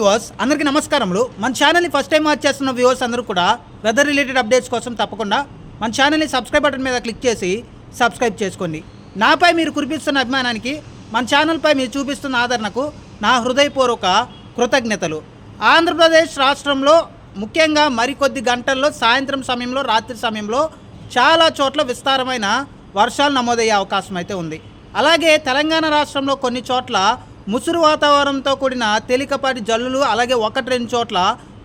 Viewers అందరికీ నమస్కారములు. మన ఛానల్ని ఫస్ట్ టైం వాచ్ చేస్తున్న వ్యూవర్స్ అందరూ కూడా వెదర్ రిలేటెడ్ అప్డేట్స్ కోసం తప్పకుండా మన ఛానల్ని సబ్స్క్రైబ్ బటన్ మీద క్లిక్ చేసి సబ్స్క్రైబ్ చేసుకోండి. నాపై మీరు కురిపిస్తున్న అభిమానానికి మన ఛానల్పై మీరు చూపిస్తున్న ఆదరణకు నా హృదయపూర్వక కృతజ్ఞతలు. ఆంధ్రప్రదేశ్ రాష్ట్రంలో ముఖ్యంగా మరికొద్ది గంటల్లో సాయంత్రం సమయంలో రాత్రి సమయంలో చాలా చోట్ల విస్తారమైన వర్షాలు నమోదయ్యే అవకాశం అయితే ఉంది. అలాగే తెలంగాణ రాష్ట్రంలో కొన్ని చోట్ల ముసురు వాతావరణంతో కూడిన తేలికపాటి జల్లులు అలాగే ఒకటి రెండు చోట్ల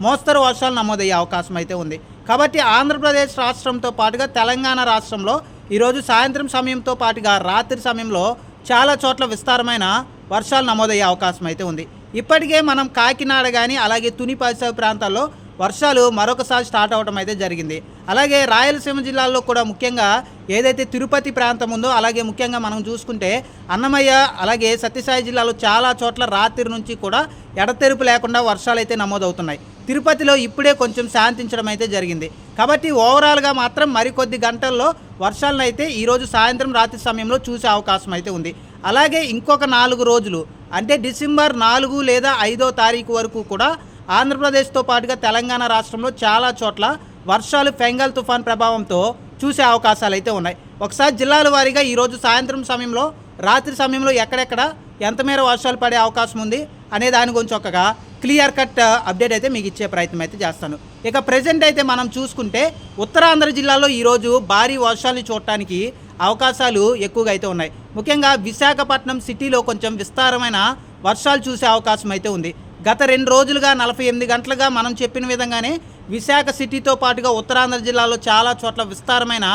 మోస్తరు వర్షాలు నమోదయ్యే అవకాశం అయితే ఉంది. కాబట్టి ఆంధ్రప్రదేశ్ రాష్ట్రంతో పాటుగా తెలంగాణ రాష్ట్రంలో ఈరోజు సాయంత్రం సమయంతో పాటుగా రాత్రి సమయంలో చాలా చోట్ల విస్తారమైన వర్షాలు నమోదయ్యే అవకాశం అయితే ఉంది. ఇప్పటికే మనం కాకినాడ కానీ అలాగే తుని పరిసర ప్రాంతాల్లో వర్షాలు మరొకసారి స్టార్ట్ అవడం అయితే జరిగింది. అలాగే రాయలసీమ జిల్లాల్లో కూడా ముఖ్యంగా ఏదైతే తిరుపతి ప్రాంతం ఉందో అలాగే ముఖ్యంగా మనం చూసుకుంటే అన్నమయ్య అలాగే సత్యసాయి జిల్లాలో చాలా చోట్ల రాత్రి నుంచి కూడా ఎడతెరుపు లేకుండా వర్షాలు అయితే నమోదవుతున్నాయి. తిరుపతిలో ఇప్పుడే కొంచెం శాంతించడం అయితే జరిగింది. కాబట్టి ఓవరాల్గా మాత్రం మరికొద్ది గంటల్లో వర్షాలను అయితే ఈరోజు సాయంత్రం రాత్రి సమయంలో చూసే అవకాశం అయితే ఉంది. అలాగే ఇంకొక నాలుగు రోజులు అంటే డిసెంబర్ నాలుగు లేదా ఐదో తారీఖు వరకు కూడా ఆంధ్రప్రదేశ్తో పాటుగా తెలంగాణ రాష్ట్రంలో చాలా చోట్ల వర్షాలు ఫెంగల్ తుఫాన్ ప్రభావంతో చూసే అవకాశాలు అయితే ఉన్నాయి. ఒకసారి జిల్లాల వారీగా ఈరోజు సాయంత్రం సమయంలో రాత్రి సమయంలో ఎక్కడెక్కడ ఎంత మేర వర్షాలు పడే అవకాశం ఉంది అనే దాని గురించి ఒక క్లియర్ కట్ అప్డేట్ అయితే మీకు ఇచ్చే ప్రయత్నం అయితే చేస్తాను. ఇక ప్రజెంట్ అయితే మనం చూసుకుంటే ఉత్తరాంధ్ర జిల్లాలో ఈరోజు భారీ వర్షాలు చూడటానికి అవకాశాలు ఎక్కువగా అయితే ఉన్నాయి. ముఖ్యంగా విశాఖపట్నం సిటీలో కొంచెం విస్తారమైన వర్షాలు చూసే అవకాశం అయితే ఉంది. గత రెండు రోజులుగా నలభై ఎనిమిది గంటలుగా మనం చెప్పిన విధంగానే విశాఖ సిటీతో పాటుగా ఉత్తరాంధ్ర జిల్లాలో చాలా చోట్ల విస్తారమైన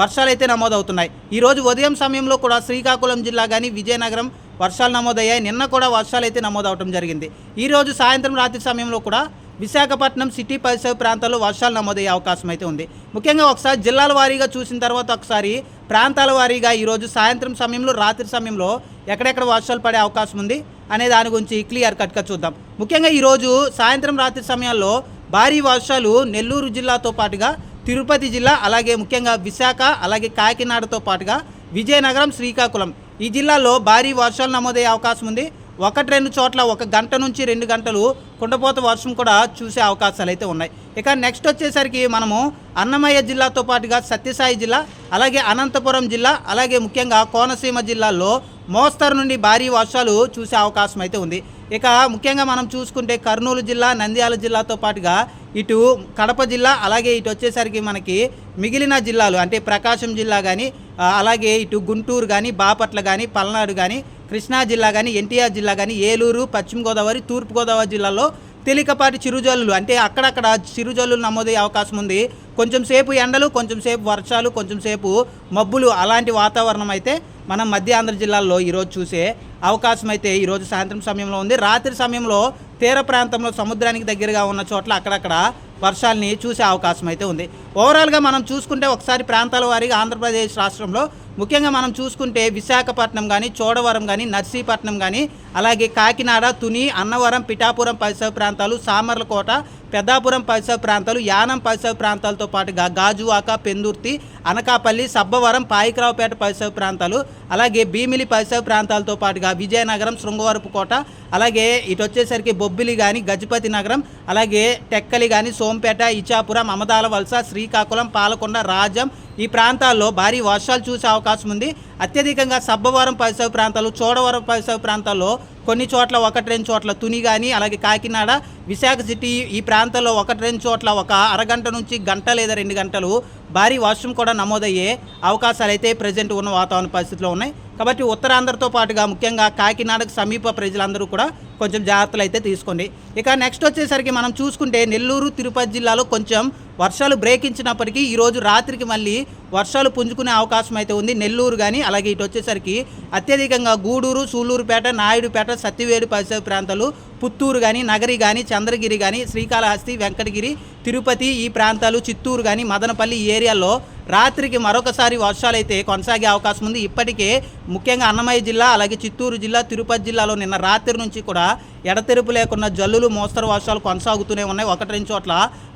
వర్షాలు అయితే నమోదవుతున్నాయి ఈరోజు ఉదయం సమయంలో కూడా శ్రీకాకుళం జిల్లా కానీ విజయనగరం వర్షాలు నమోదయ్యాయి. నిన్న కూడా వర్షాలు అయితే నమోదవటం జరిగింది. ఈరోజు సాయంత్రం రాత్రి సమయంలో కూడా విశాఖపట్నం సిటీ పరిసర ప్రాంతాల్లో వర్షాలు నమోదయ్యే అవకాశం అయితే ఉంది. ముఖ్యంగా ఒకసారి జిల్లాల వారీగా చూసిన తర్వాత ఒకసారి ప్రాంతాల వారీగా ఈరోజు సాయంత్రం సమయంలో రాత్రి సమయంలో ఎక్కడెక్కడ వర్షాలు పడే అవకాశం ఉంది? అనే దాని గురించి క్లియర్ కట్గా చూద్దాం. ముఖ్యంగా ఈరోజు సాయంత్రం రాత్రి సమయాల్లో భారీ వర్షాలు నెల్లూరు జిల్లాతో పాటుగా తిరుపతి జిల్లా అలాగే ముఖ్యంగా విశాఖ అలాగే కాకినాడతో పాటుగా విజయనగరం శ్రీకాకుళం. ఈ జిల్లాలో భారీ వర్షాలు నమోదయ్యే అవకాశం ఉంది. ఒకటి రెండు చోట్ల ఒక గంట నుంచి రెండు గంటలు కుండపోత వర్షం కూడా చూసే అవకాశాలు అయితే ఉన్నాయి. ఇక నెక్స్ట్ వచ్చేసరికి మనము అన్నమయ్య జిల్లాతో పాటుగా సత్యసాయి జిల్లా అలాగే అనంతపురం జిల్లా అలాగే ముఖ్యంగా కోనసీమ జిల్లాల్లో మోస్తరు నుండి భారీ వర్షాలు చూసే అవకాశం అయితే ఉంది. ఇక ముఖ్యంగా మనం చూసుకుంటే కర్నూలు జిల్లా నంద్యాల జిల్లాతో పాటుగా ఇటు కడప జిల్లా అలాగే ఇటు వచ్చేసరికి మనకి మిగిలిన జిల్లాలు అంటే ప్రకాశం జిల్లా కానీ అలాగే ఇటు గుంటూరు కానీ బాపట్ల కానీ పల్నాడు కానీ కృష్ణా జిల్లా కానీ ఎన్టీఆర్ జిల్లా కానీ ఏలూరు పశ్చిమ గోదావరి తూర్పు గోదావరి జిల్లాలో తేలికపాటి చిరుజల్లులు అంటే అక్కడక్కడ చిరుజల్లులు నమోదయ్యే అవకాశం ఉంది. కొంచెం సేపు ఎండలు కొంచెం సేపు వర్షాలు కొంచెం సేపు మబ్బులు అలాంటి వాతావరణం అయితే మనం మధ్య ఆంధ్ర జిల్లాల్లో ఈరోజు చూసే అవకాశం అయితే ఈరోజు సాయంత్రం సమయంలో ఉంది. రాత్రి సమయంలో తీర ప్రాంతంలో సముద్రానికి దగ్గరగా ఉన్న చోట్ల అక్కడక్కడ వర్షాలని చూసే అవకాశం అయితే ఉంది. ఓవరాల్గా మనం చూసుకుంటే ఒకసారి ప్రాంతాల వారీగా ఆంధ్రప్రదేశ్ రాష్ట్రంలో ముఖ్యంగా మనం చూసుకుంటే విశాఖపట్నం కానీ చోడవరం కానీ నర్సీపట్నం కానీ అలాగే కాకినాడ తుని అన్నవరం పిఠాపురం పరిసర ప్రాంతాలు సామర్లకోట పెద్దాపురం పరిసర ప్రాంతాలు యానం పరిసర ప్రాంతాలతో పాటుగా గాజువాక పెందుర్తి అనకాపల్లి సబ్బవరం పాయికరావుపేట పరిసర ప్రాంతాలు అలాగే భీమిలి పరిసర ప్రాంతాలతో పాటుగా విజయనగరం శృంగవరపుకోట అలాగే ఇటు వచ్చేసరికి బొబ్బిలి కానీ గజపతి నగరం అలాగే టెక్కలి కానీ సోంపేట ఇచాపురం అమదాల వలస శ్రీకాకుళం పాలకొండ రాజం ఈ ప్రాంతాల్లో భారీ వర్షాలు చూసే అవకాశం ఉంది. అత్యధికంగా సబ్బవరం పరిసర ప్రాంతాలు చోడవరం పరిసర ప్రాంతాల్లో కొన్ని చోట్ల ఒకటి రెండు చోట్ల తుని కానీ అలాగే కాకినాడ విశాఖ సిటీ ఈ ప్రాంతాల్లో ఒకటి రెండు చోట్ల ఒక అరగంట నుంచి గంట లేదా రెండు గంటలు భారీ వర్షం కూడా నమోదయ్యే అవకాశాలు అయితే ప్రజెంట్ ఉన్న వాతావరణ పరిస్థితిలో ఉన్నాయి. కాబట్టి ఉత్తరాంధ్రతో పాటుగా ముఖ్యంగా కాకినాడకు సమీప ప్రజలందరూ కూడా కొంచెం జాగ్రత్తలు అయితే తీసుకోండి. ఇక నెక్స్ట్ వచ్చేసరికి మనం చూసుకుంటే నెల్లూరు తిరుపతి జిల్లాలో కొంచెం వర్షాలు బ్రేక్ ఇచ్చినప్పటికీ ఈరోజు రాత్రికి మళ్ళీ వర్షాలు పుంజుకునే అవకాశం అయితే ఉంది నెల్లూరు కానీ అలాగే ఇటు వచ్చేసరికి అత్యధికంగా గూడూరు సూళ్ళూరుపేట నాయుడుపేట సత్యవేడు పరిసర ప్రాంతాలు పుత్తూరు కానీ నగరి కానీ చంద్రగిరి కానీ శ్రీకాళహస్తి వెంకటగిరి తిరుపతి ఈ ప్రాంతాలు చిత్తూరు కానీ మదనపల్లి ఏరియాలో రాత్రికి మరొకసారి వర్షాలైతే కొనసాగే అవకాశం ఉంది. ఇప్పటికే ముఖ్యంగా అన్నమయ్య జిల్లా అలాగే చిత్తూరు జిల్లా తిరుపతి జిల్లాలో నిన్న రాత్రి నుంచి కూడా ఎడతెరుపు లేకుండా జల్లులు మోస్తరు వర్షాలు కొనసాగుతూనే ఉన్నాయి. ఒకటి రెండు చోట్ల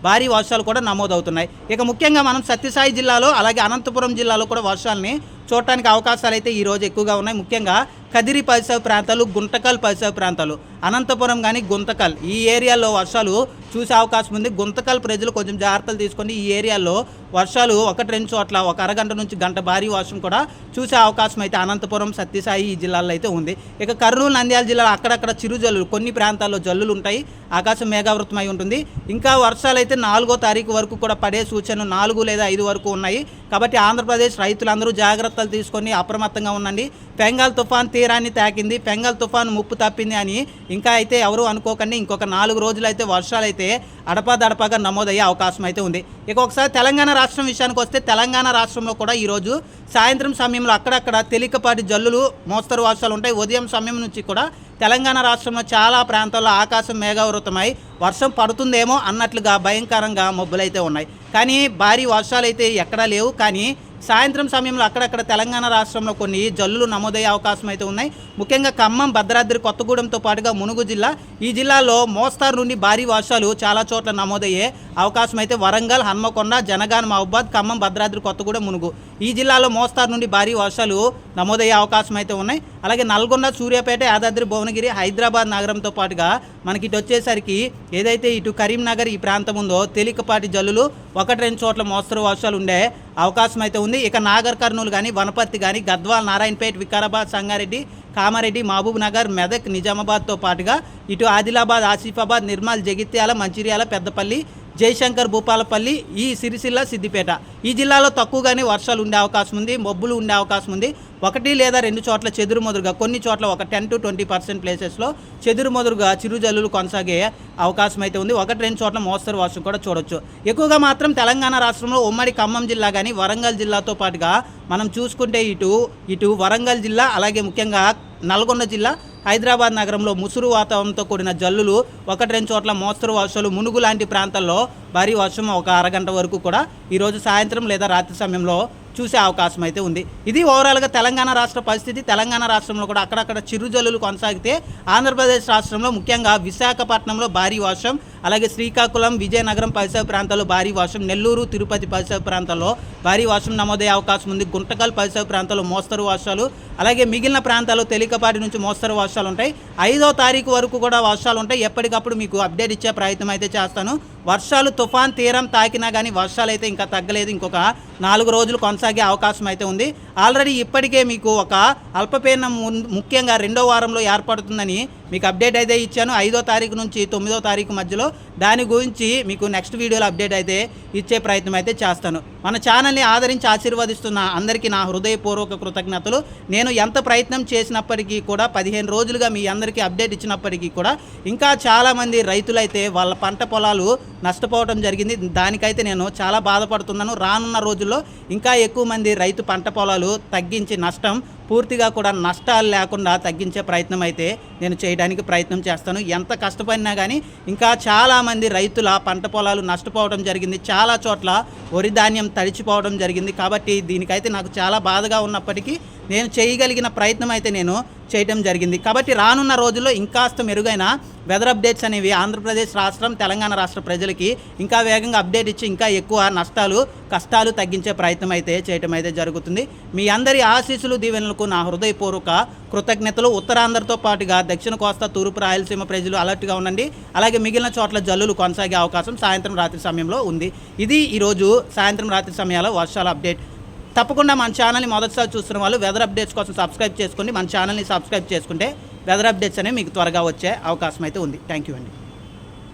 భారీ వర్షాలు కూడా నమోదవుతున్నాయి. ఇక ముఖ్యంగా మనం సత్యసాయి జిల్లాలో అలాగే అనంతపురం జిల్లాలో కూడా వర్షాలని చూడటానికి అవకాశాలు అయితే ఈ రోజు ఎక్కువగా ఉన్నాయి. ముఖ్యంగా కదిరి పరిసర ప్రాంతాలు గుంతకల్ పరిసర ప్రాంతాలు. అనంతపురం కానీ గుంతకల్ ఈ ఏరియాలో వర్షాలు చూసే అవకాశం ఉంది. గుంతకల్ ప్రజలు కొంచెం జాగ్రత్తలు తీసుకొని ఈ ఏరియాలో వర్షాలు ఒకటి రెండు చోట్ల ఒక అరగంట నుంచి గంట భారీ వర్షం కూడా చూసే అవకాశం అయితే అనంతపురం సత్యసాయి ఈ జిల్లాల్లో అయితే ఉంది. ఇక కర్నూలు నంద్యాల జిల్లాలో అక్కడక్కడ చిరు జల్లులు కొన్ని ప్రాంతాల్లో జల్లులు ఉంటాయి. ఆకాశం మేఘావృతమై ఉంటుంది. ఇంకా వర్షాలు అయితే నాలుగో తారీఖు వరకు కూడా పడే సూచనలు నాలుగు లేదా ఐదు వరకు ఉన్నాయి. కాబట్టి ఆంధ్రప్రదేశ్ రైతులందరూ జాగ్రత్తలు తీసుకొని అప్రమత్తంగా ఉండండి. బెంగాల్ తుఫాన్ తీరాన్ని తాకింది. బెంగాల్ తుఫాన్ ముప్పు తప్పింది అని ఇంకా అయితే ఎవరు అనుకోకండి. ఇంకొక నాలుగు రోజులు అయితే వర్షాలు అయితే అడపాదడపాగా నమోదయ్యే అవకాశం అయితే ఉంది. ఇక ఒకసారి తెలంగాణ రాష్ట్రం విషయానికి వస్తే తెలంగాణ రాష్ట్రంలో కూడా ఈరోజు సాయంత్రం సమయంలో అక్కడక్కడ తేలికపాటి జల్లులు మోస్తరు వర్షాలు ఉంటాయి. ఉదయం సమయం నుంచి కూడా తెలంగాణ రాష్ట్రంలో చాలా ప్రాంతాల్లో ఆకాశం మేఘావృతమై వర్షం పడుతుందేమో అన్నట్లుగా భయంకరంగా మబ్బులైతే ఉన్నాయి. కానీ భారీ వర్షాలు అయితే ఎక్కడా లేవు. కానీ సాయంత్రం సమయంలో అక్కడక్కడ తెలంగాణ రాష్ట్రంలో కొన్ని జల్లులు నమోదయ్యే అవకాశం అయితే ఉన్నాయి. ముఖ్యంగా ఖమ్మం భద్రాద్రి కొత్తగూడెంతో పాటుగా మునుగు జిల్లా. ఈ జిల్లాలో మోస్తారు నుండి భారీ వర్షాలు చాలా చోట్ల నమోదయ్యే అవకాశం అయితే వరంగల్ హన్మకొండ జనగాన్ మహబాద్ ఖమ్మం భద్రాద్రి కొత్తగూడెం మునుగు. ఈ జిల్లాలో మోస్తారు నుండి భారీ వర్షాలు నమోదయ్యే అవకాశం అయితే ఉన్నాయి. అలాగే నల్గొండ సూర్యాపేట యాదాద్రి భువనగిరి హైదరాబాద్ నగరంతో పాటుగా మనకి ఇటు వచ్చేసరికి ఏదైతే ఇటు కరీంనగర్ ఈ ప్రాంతం ఉందో తేలికపాటి జల్లులు ఒకటి రెండు చోట్ల మోస్తరు వర్షాలు ఉండే అవకాశం అయితే ఉంది. ఇక నాగర్ కర్నూలు కానీ వనపర్తి కానీ గద్వాల్ నారాయణపేట వికారాబాద్ సంగారెడ్డి కామారెడ్డి మహబూబ్ నగర్ మెదక్ నిజామాబాద్తో పాటుగా ఇటు ఆదిలాబాద్ ఆసిఫాబాద్ నిర్మల్ జగిత్యాల మంచిర్యాల పెద్దపల్లి జయశంకర్ భూపాలపల్లి ఈ సిరిసిల్ల సిద్దిపేట. ఈ జిల్లాలో తక్కువగానే వర్షాలు ఉండే అవకాశం ఉంది మబ్బులు ఉండే అవకాశం ఉంది. ఒకటి లేదా రెండు చోట్ల చెదురుమదురుగా కొన్ని చోట్ల ఒక టెన్ టు ట్వంటీ పర్సెంట్ ప్లేసెస్లో చెదురుమదురుగా చిరుజల్లులు కొనసాగే అవకాశం అయితే ఉంది. ఒకటి రెండు చోట్ల మోస్తరు వర్షం కూడా చూడొచ్చు. ఎక్కువగా మాత్రం తెలంగాణ రాష్ట్రంలో ఉమ్మడి ఖమ్మం జిల్లా కానీ వరంగల్ జిల్లాతో పాటుగా మనం చూసుకుంటే ఇటు ఇటు వరంగల్ జిల్లా అలాగే ముఖ్యంగా నల్గొండ జిల్లా హైదరాబాద్ నగరంలో ముసురు వాతావరణంతో కూడిన జల్లులు ఒకటి రెండు చోట్ల మోస్తరు వర్షాలు మునుగు లాంటి ప్రాంతాల్లో భారీ వర్షం ఒక అరగంట వరకు కూడా ఈరోజు సాయంత్రం లేదా రాత్రి సమయంలో చూసే అవకాశం అయితే ఉంది. ఇది ఓవరాల్గా తెలంగాణ రాష్ట్ర పరిస్థితి. తెలంగాణ రాష్ట్రంలో కూడా అక్కడక్కడ చిరుజల్లులు కొనసాగితే ఆంధ్రప్రదేశ్ రాష్ట్రంలో ముఖ్యంగా విశాఖపట్నంలో భారీ వర్షం అలాగే శ్రీకాకుళం విజయనగరం పరిసర ప్రాంతాల్లో భారీ వర్షం నెల్లూరు తిరుపతి పరిసర ప్రాంతాల్లో భారీ వర్షం నమోదయ్యే అవకాశం ఉంది. గుంటకల్ పరిసర ప్రాంతాల్లో మోస్తరు వర్షాలు అలాగే మిగిలిన ప్రాంతాల్లో తేలికపాటి నుంచి మోస్తరు వర్షాలు ఉంటాయి. ఐదో తారీఖు వరకు కూడా వర్షాలు ఉంటాయి. ఎప్పటికప్పుడు మీకు అప్డేట్ ఇచ్చే ప్రయత్నం అయితే చేస్తాను. వర్షాలు తుఫాన్ తీరం తాకినా కానీ వర్షాలు అయితే ఇంకా తగ్గలేదు. ఇంకొక నాలుగు రోజులు కొనసాగే అవకాశం అయితే ఉంది. ఆల్రెడీ ఇప్పటికే మీకు ఒక అల్పపీడనం ముఖ్యంగా రెండో వారంలో ఏర్పడుతుందని మీకు అప్డేట్ అయితే ఇచ్చాను. ఐదో తారీఖు నుంచి తొమ్మిదో తారీఖు మధ్యలో దాని గురించి మీకు నెక్స్ట్ వీడియోలో అప్డేట్ అయితే ఇచ్చే ప్రయత్నం అయితే చేస్తాను. మన ఛానల్ని ఆదరించి ఆశీర్వదిస్తున్న అందరికీ నా హృదయపూర్వక కృతజ్ఞతలు. నేను ఎంత ప్రయత్నం చేసినప్పటికీ కూడా పదిహేను రోజులుగా మీ అందరికీ అప్డేట్ ఇచ్చినప్పటికీ కూడా ఇంకా చాలామంది రైతులైతే వాళ్ళ పంట పొలాలు నష్టపోవడం జరిగింది. దానికైతే నేను చాలా బాధపడుతున్నాను. రానున్న రోజుల్లో ఇంకా ఎక్కువ మంది రైతు పంట పొలాలు తగ్గించి నష్టం పూర్తిగా కూడా నష్టాలు లేకుండా తగ్గించే ప్రయత్నం అయితే నేను చేయడానికి ప్రయత్నం చేస్తాను. ఎంత కష్టపడినా కానీ ఇంకా చాలామంది రైతుల పంట పొలాలు నష్టపోవడం జరిగింది. చాలా చోట్ల వరి ధాన్యం తడిచిపోవడం జరిగింది. కాబట్టి దీనికైతే నాకు చాలా బాధగా ఉన్నప్పటికీ నేను చేయగలిగిన ప్రయత్నం అయితే నేను చేయటం జరిగింది. కాబట్టి రానున్న రోజుల్లో ఇంకాస్త మెరుగైన వెదర్ అప్డేట్స్ అనేవి ఆంధ్రప్రదేశ్ రాష్ట్రం తెలంగాణ రాష్ట్ర ప్రజలకి ఇంకా వేగంగా అప్డేట్ ఇచ్చి ఇంకా ఎక్కువ నష్టాలు కష్టాలు తగ్గించే ప్రయత్నం అయితే చేయటం అయితే జరుగుతుంది. మీ అందరి ఆశీస్సులు దీవెనలకు నా హృదయపూర్వక కృతజ్ఞతలు. ఉత్తరాంధ్రతో పాటుగా దక్షిణ కోస్తా తూర్పు రాయలసీమ ప్రజలు అలర్ట్గా ఉండండి. అలాగే మిగిలిన చోట్ల జల్లులు కొనసాగే అవకాశం సాయంత్రం రాత్రి సమయంలో ఉంది. ఇది ఈరోజు సాయంత్రం రాత్రి సమయాల్లో వర్షాల అప్డేట్ తప్పకుండా మన ఛానల్ని మొదటిసారి చూస్తున్న వాళ్ళు వెదర్ అప్డేట్స్ కోసం సబ్స్క్రైబ్ చేసుకోండి. మన ఛానల్ని సబ్స్క్రైబ్ చేసుకుంటే వెదర్ అప్డేట్స్ అనేవి మీకు త్వరగా వచ్చే అవకాశం అయితే ఉంది. థ్యాంక్ యూ అండి.